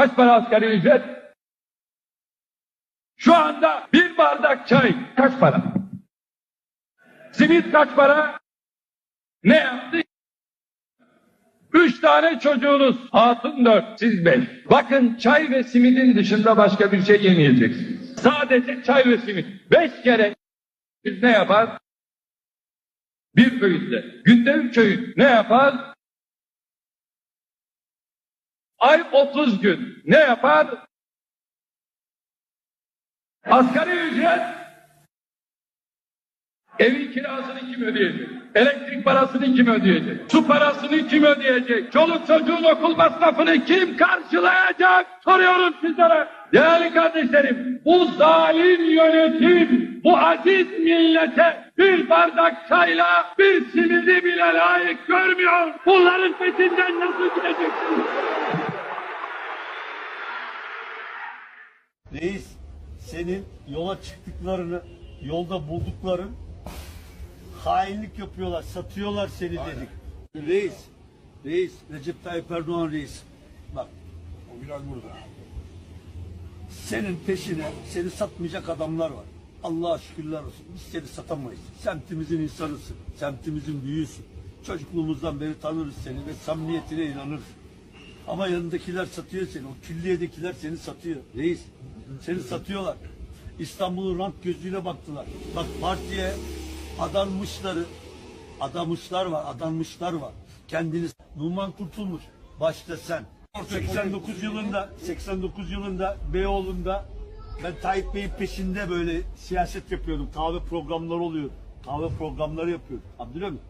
Kaç para asgari ücret? Şu anda bir bardak çay kaç para? Simit kaç para? Ne yaptı? Üç tane çocuğunuz, hatun dört, siz beş. Bakın çay ve simidin dışında başka bir şey yemeyeceksiniz. Sadece çay ve simit. Beş kere ne yapar? Bir öğünde. Günde üç öğün ne yapar? Ay 30 gün ne yapar? Asgari ücret evin kirasını kim ödeyecek? Elektrik parasını kim ödeyecek? Su parasını kim ödeyecek? Çoluk çocuğun okul masrafını kim karşılayacak? Soruyorum sizlere. Değerli kardeşlerim, bu zalim yönetim, bu aziz millete bir bardak çayla bir simidi bile layık görmüyor. Bunların peşinden nasıl gideceksiniz? Reis senin yola çıktıklarını, yolda buldukların hainlik yapıyorlar, satıyorlar seni dedik. Reis, reis, Recep Tayyip Erdoğan reis. Bak O biraz burada. senin peşine seni satmayacak adamlar var. Allah'a şükürler olsun. Biz seni satamayız. Semtimizin insanısın. Semtimizin büyüğüsün. Çocukluğumuzdan beri tanırız seni ve samimiyetine inanırız. Ama yanındakiler satıyor seni. O külliyedekiler seni satıyor. Reis, seni satıyorlar. İstanbul'un rant gözüyle baktılar. Bak partiye adanmışları, adamışlar var, adanmışlar var. Kendini Numan Kurtulmuş. Başta sen. 89 yılında 89 yılında Beyoğlu'nda ben Tayyip Bey'in peşinde böyle siyaset yapıyordum. Kahve programları oluyordu. Kahve programları yapıyordum. Abdülhamit.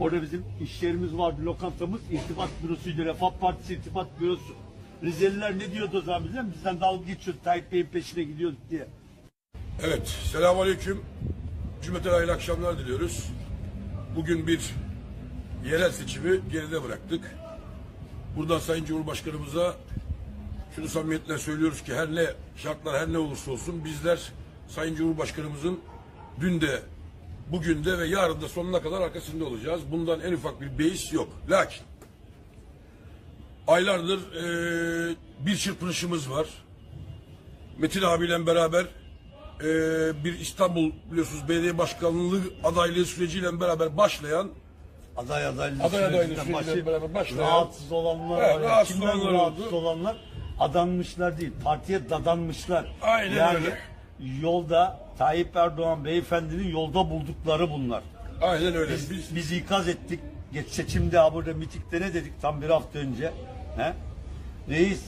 Orada bizim iş yerimiz vardı, lokantamız, irtibat bürosuydu, Refah Partisi irtibat bürosu. Rizeliler ne diyordu o zaman biliyor? Bizden dalga geçiyordu, Tayyip Bey'in peşine gidiyorduk diye. Evet, selamünaleyküm. Cümleten hayırlı akşamlar diliyoruz. Bugün bir yerel seçimi geride bıraktık. Buradan Sayın Cumhurbaşkanımıza şunu samimiyetle söylüyoruz ki her ne şartlar her ne olursa olsun bizler Sayın Cumhurbaşkanımızın dün de bugün de ve yarın da sonuna kadar arkasında olacağız. Bundan en ufak bir beis yok. Lakin aylardır eee, bir çırpınışımız var. Metin abiyle beraber eee, bir İstanbul biliyorsunuz belediye başkanlığı adaylığı süreciyle beraber başlayan Aday adaylığı Aday adaylığı süreciyle beraber başlayan- rahatsız olanlar Evet, var. rahatsız Kimden olanlar rahatsız oldu. olanlar? Adanmışlar değil, partiye dadanmışlar. Aynen yani öyle. yolda Tayyip Erdoğan beyefendinin yolda buldukları bunlar. aynen öyle. Biz, Biz, biz ikaz ettik. Geç seçimde burada mitikte ne dedik tam bir hafta önce? He? Reis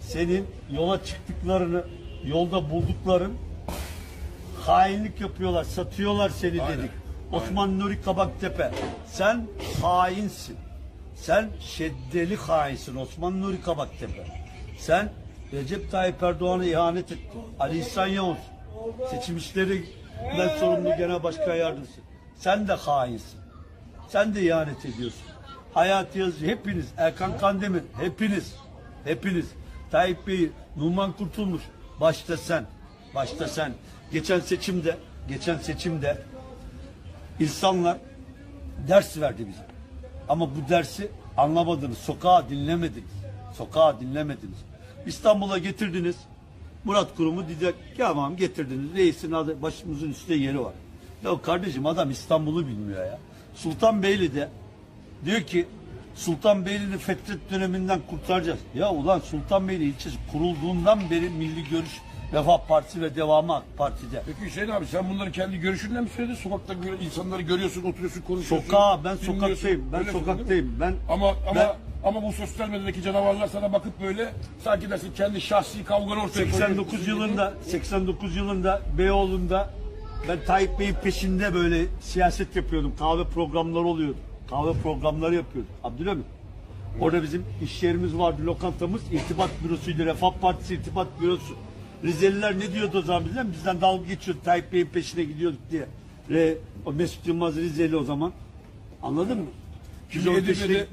senin yola çıktıklarını, yolda buldukların hainlik yapıyorlar, satıyorlar seni Aynen. dedik. Osman Nuri Kabaktepe sen hainsin. Sen şeddeli hainsin Osman Nuri Kabaktepe. Sen Recep Tayyip Erdoğan'a ihanet ettin. Ali İhsan Yavuz seçim işlerinden sorumlu genel başkan yardımcısı. Sen de hainsin. Sen de ihanet ediyorsun. Hayati Yazıcı hepiniz, Erkan Kandemir hepiniz, hepiniz. Tayyip Bey, Numan Kurtulmuş, başta sen, başta sen. Geçen seçimde, geçen seçimde insanlar ders verdi bize. Ama bu dersi anlamadınız, sokağa dinlemediniz. Sokağa dinlemediniz. İstanbul'a getirdiniz. Murat Kurum'u diyecek tamam getirdiniz. Reisin adı başımızın üstte yeri var. Ya kardeşim adam İstanbul'u bilmiyor ya. Sultanbeyli'de diyor ki Sultanbeyli'ni Fetret döneminden kurtaracağız. Ya ulan Sultanbeyli ilçesi kurulduğundan beri Milli Görüş Refah Partisi ve devamı AK Parti'de. peki Hüseyin abi sen bunları kendi görüşünle mi söyledin? Sokakta insanları görüyorsun, oturuyorsun, konuşuyorsun. Sokağa ben sokaktayım. Ben sokaktayım. Ben Ama ama Ben- ama bu sosyal medyadaki canavarlar sana bakıp böyle sanki dersin kendi şahsi kavganı ortaya 89 koyuyorsun. yılında 89 yılında Beyoğlu'nda ben Tayyip Bey'in peşinde böyle siyaset yapıyordum. Kahve programları oluyordu. Kahve programları yapıyordum. Abdülhamit. Orada bizim iş yerimiz vardı, lokantamız, irtibat bürosuydu, Refah Partisi irtibat bürosu. Rizeliler ne diyordu o zaman musun? Bizden dalga geçiyordu, Tayyip Bey'in peşine gidiyorduk diye. Ve o Mesut Yılmaz Rizeli o zaman. Anladın mı? Şimdi Edirne'de.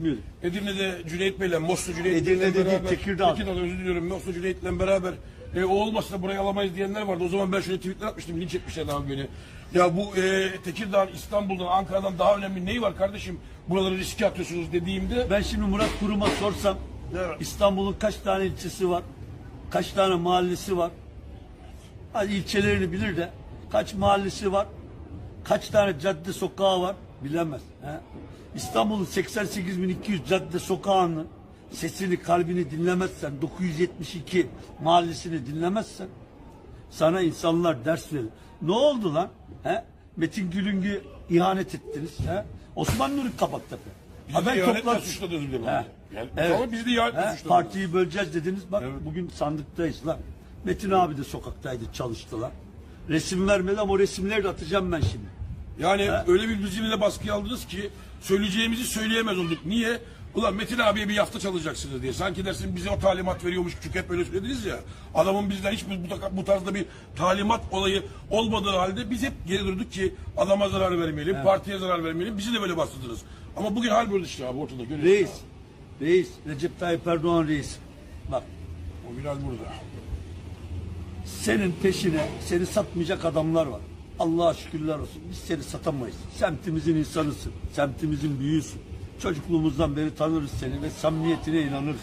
Edirne'de Cüneyt Bey'le, Moslu Cüneyt Bey'le Edirne'de değil, beraber, Tekirdağ. Tekirdağ'da özür diliyorum, Moslu Cüneyt'le beraber e, o olmasa burayı alamayız diyenler vardı. O zaman ben şöyle tweetler atmıştım, linç etmişlerdi abi beni. Ya bu e, Tekirdağ, İstanbul'dan, Ankara'dan daha önemli neyi var kardeşim? Buraları riske atıyorsunuz dediğimde Ben şimdi Murat Kurum'a sorsam Evet. İstanbul'un kaç tane ilçesi var? Kaç tane mahallesi var? Hadi ilçelerini bilir de kaç mahallesi var? Kaç tane cadde sokağı var? Bilemez. He? İstanbul'un 88.200 cadde sokağının sesini, kalbini dinlemezsen, 972 mahallesini dinlemezsen sana insanlar ders verir. Ne oldu lan? He? Metin Gülüngü ihanet ettiniz. He? Osman Nuri Kabaktepe. De ihanetle suçladınız bir. Yani, Evet. Ama bizi de ihanetle suçladınız. Partiyi böleceğiz dediniz. Bak Evet. bugün sandıktayız lan. Metin abi de sokaktaydı çalıştılar. Resim vermedi ama o resimleri de atacağım ben şimdi. Yani öyle bir bizimle baskı aldınız ki söyleyeceğimizi söyleyemez olduk. Niye? Ulan Metin abiye bir hafta çalacaksınız diye. Sanki dersin bize o talimat veriyormuş çünkü hep öyle söylediniz ya. Adamın bizden hiç bu, bu tarzda bir talimat olayı olmadığı halde biz hep geri durduk ki adama zarar vermeyelim, partiye zarar vermeyelim. Bizi de böyle bastırdınız. Ama bugün hal böyle işte abi ortada. Görüyorsun. Reis, reis, Recep Tayyip Erdoğan reis. Bak O Bilal burada. senin peşine seni satmayacak adamlar var. Allah'a şükürler olsun. Biz seni satamayız. Semtimizin insanısın. Semtimizin büyüğüsün. Çocukluğumuzdan beri tanırız seni ve samimiyetine inanırız.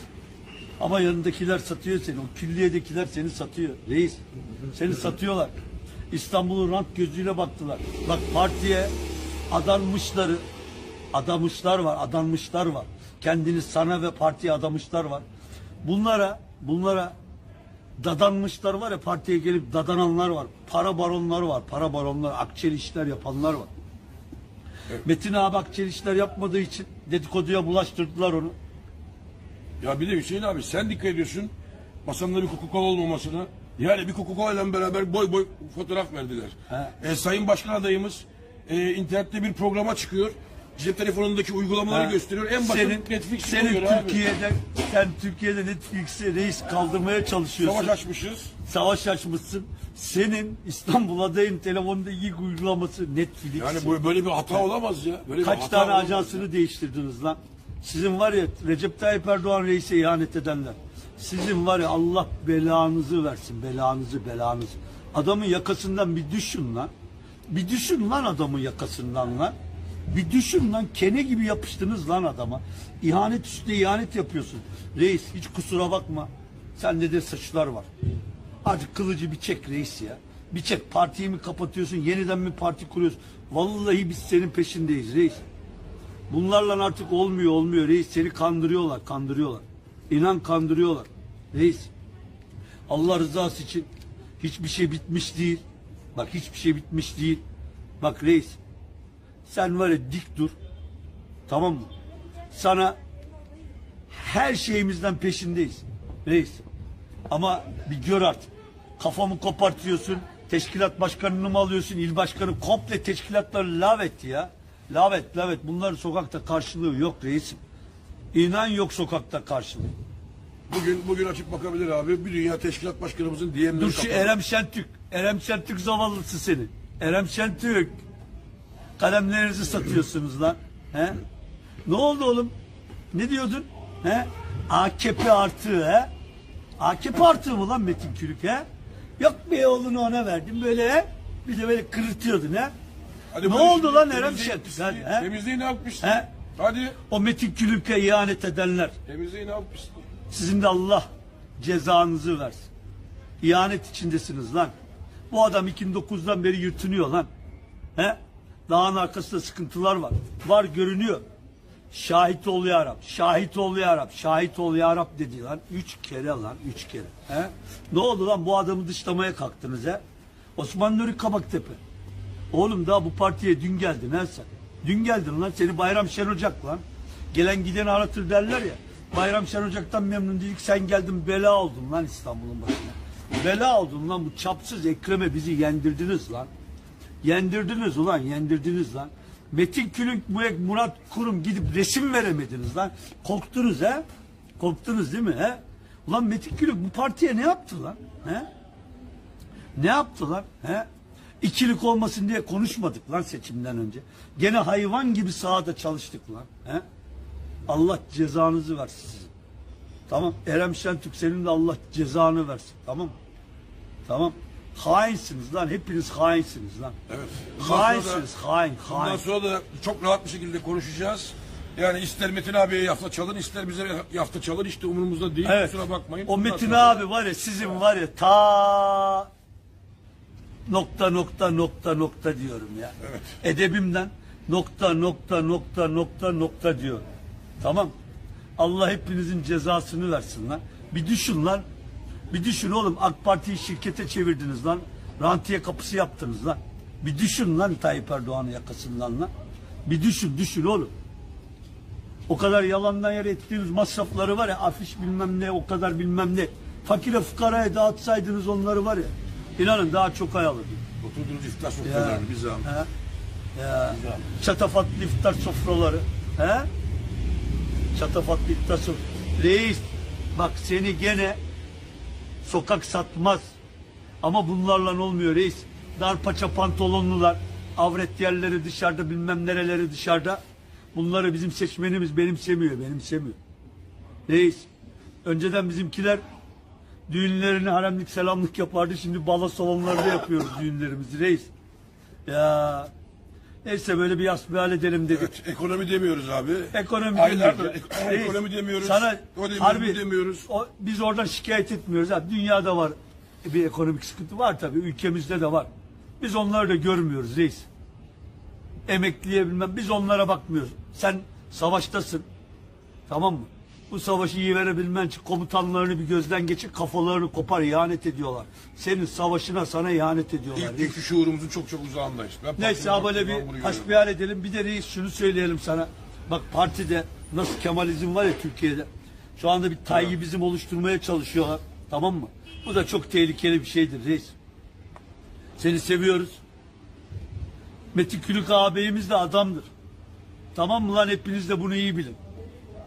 Ama yanındakiler satıyor seni. O külliyedekiler seni satıyor. Reis. Seni satıyorlar. İstanbul'un rant gözüyle baktılar. Bak partiye adanmışları, adamışlar var, adanmışlar var. Kendini sana ve partiye adamışlar var. Bunlara, bunlara dadanmışlar var ya partiye gelip dadananlar var. Para baronlar var. Para baronlar, akçeli işler yapanlar var. Metin abi akçeli işler yapmadığı için dedikoduya bulaştırdılar onu. Ya bir de Hüseyin abi sen dikkat ediyorsun masamda bir Coca-Cola olmamasına. Yani bir Coca-Cola ile beraber boy boy fotoğraf verdiler. He. E, Sayın Başkan adayımız e, internette bir programa çıkıyor. Cep telefonundaki uygulamaları Ha. gösteriyor. En basit senin, Netflix senin. Türkiye'de sen Türkiye'de Netflix'i reis kaldırmaya çalışıyorsun. Savaş açmışız. Savaş açmışsın. Senin İstanbul adayın telefonunda ilk uygulaması Netflix. Yani bu böyle bir hata olamaz ya. Böyle bir Kaç hata tane olamaz ajansını ya. değiştirdiniz lan? Sizin var ya Recep Tayyip Erdoğan reise ihanet edenler. Sizin var ya Allah belanızı versin. Belanızı belanızı. Adamın yakasından bir düşün lan. Bir düşün lan adamın yakasından lan. Bir düşün lan kene gibi yapıştınız lan adama. İhanet üstüne ihanet yapıyorsun. Reis hiç kusura bakma. Sende de saçlar var. Artık kılıcı bir çek reis ya. Bir çek partiyi mi kapatıyorsun yeniden mi parti kuruyorsun. Vallahi biz senin peşindeyiz reis. Bunlarla artık olmuyor olmuyor reis seni kandırıyorlar kandırıyorlar. İnan kandırıyorlar. Reis Allah rızası için hiçbir şey bitmiş değil. Bak hiçbir şey bitmiş değil. Bak reis sen var ya dik dur. Tamam mı? Sana her şeyimizden peşindeyiz. Reis. Ama bir gör artık. Kafamı kopartıyorsun. Teşkilat başkanını mı alıyorsun? il başkanı komple teşkilatları lavet ya. Lavet lavet. Bunların sokakta karşılığı yok reisim. İnan yok sokakta karşılığı. Bugün bugün açıp bakabilir abi. Bir dünya teşkilat başkanımızın DM'leri Dur şu kapalı. Erem Şentürk. Erem Şentürk zavallısı seni. Erem Şentürk. Kalemlerinizi satıyorsunuz lan. He? Ne oldu oğlum? Ne diyordun? He? AKP artığı he? AKP artığı mı lan Metin Külük he? Yok be oğlunu ona verdim böyle he? Bir de böyle kırıtıyordun he? Hadi ne oldu lan Erem Şentürk? Temizliği ne yapmışsın? He? Hadi. O Metin Külük'e ihanet edenler. Temizliği ne yapmışsın? Sizin de Allah cezanızı versin. İhanet içindesiniz lan. Bu adam 2009'dan beri yırtınıyor lan. He? Dağın arkasında sıkıntılar var. Var görünüyor. Şahit ol ya Rab. Şahit ol ya Rab. Şahit ol ya Rab dedi lan. Üç kere lan. Üç kere. He? Ne oldu lan bu adamı dışlamaya kalktınız he? Osman Nuri Kabaktepe. Oğlum daha bu partiye dün geldin ha sen. Dün geldin lan seni Bayram Şen Ocak lan. Gelen gideni aratır derler ya. Bayram Şen Ocak'tan memnun dedik sen geldin bela oldun lan İstanbul'un başına. Bela oldun lan bu çapsız Ekrem'e bizi yendirdiniz lan. Yendirdiniz ulan yendirdiniz lan. Metin Külünk, Murat- Kurum gidip resim veremediniz lan. Korktunuz he? Korktunuz değil mi he? Ulan Metin Külünk bu partiye ne yaptı lan? He? Ne yaptılar? He? İkilik olmasın diye konuşmadık lan seçimden önce. Gene hayvan gibi sahada çalıştık lan. He? Allah cezanızı versin sizin. Tamam. Erem Şentürk senin de Allah cezanı versin. Tamam? Tamam. Hainsiniz lan. Hepiniz hainsiniz lan. Evet. Bundan sonra da- Hainsiniz. Hain. Bundan Hain. sonra da çok rahat bir şekilde konuşacağız. Yani ister Metin abiye yafta çalın ister bize yafta çalın işte umurumuzda değil. Evet. Kusura bakmayın. O Bundan Metin sonra- abi var ya sizin var ya ta nokta nokta nokta nokta diyorum ya. Evet. Edebimden nokta nokta nokta nokta nokta diyor. Tamam. Allah hepinizin cezasını versin lan. Bir düşün lan. Bir düşün oğlum AK Parti'yi şirkete çevirdiniz lan. Rantiye kapısı yaptınız lan. Bir düşün lan Tayyip Erdoğan'ın yakasından lan. Bir düşün düşün oğlum. O kadar yalandan yere ettiğiniz masrafları var ya afiş bilmem ne o kadar bilmem ne. Fakire fukaraya dağıtsaydınız onları var ya. İnanın daha çok hay alırdı. Oturduğunuz iftar sofralarını bir zahmet. He? Ya. Çatafatlı iftar sofraları. He? Çatafatlı iftar sofraları. Reis bak seni gene sokak satmaz. Ama bunlarla olmuyor reis. Dar paça pantolonlular, avret yerleri dışarıda bilmem nereleri dışarıda. Bunları bizim seçmenimiz benimsemiyor, benimsemiyor. Reis, önceden bizimkiler düğünlerini haremlik selamlık yapardı. Şimdi balo salonlarda yapıyoruz düğünlerimizi reis. Ya neyse böyle bir hasbihal edelim dedik. Evet, ekonomi demiyoruz abi. Ekonomi Aylardır demiyoruz. ek- Reis, ekonomi demiyoruz. Sana o demiyoruz, harbi demiyoruz. o, biz oradan şikayet etmiyoruz. Ha, dünyada var bir ekonomik sıkıntı var tabii. Ülkemizde de var. Biz onları da görmüyoruz reis. Emekliye bilmem biz onlara bakmıyoruz. Sen savaştasın. Tamam mı? Bu savaşı iyi verebilmen için komutanlarını bir gözden geçir, kafalarını kopar, ihanet ediyorlar. Senin savaşına sana ihanet ediyorlar. İlk günkü şuurumuzun çok çok uzağındayız. Ben Neyse ha böyle bir hasbihal edelim. Bir de reis şunu söyleyelim sana. Bak partide nasıl Kemalizm var ya Türkiye'de. Şu anda bir Tayyipizm oluşturmaya çalışıyorlar. Tamam mı? Bu da çok tehlikeli bir şeydir reis. Seni seviyoruz. Metin Külük ağabeyimiz de adamdır. Tamam mı lan hepiniz de bunu iyi bilin.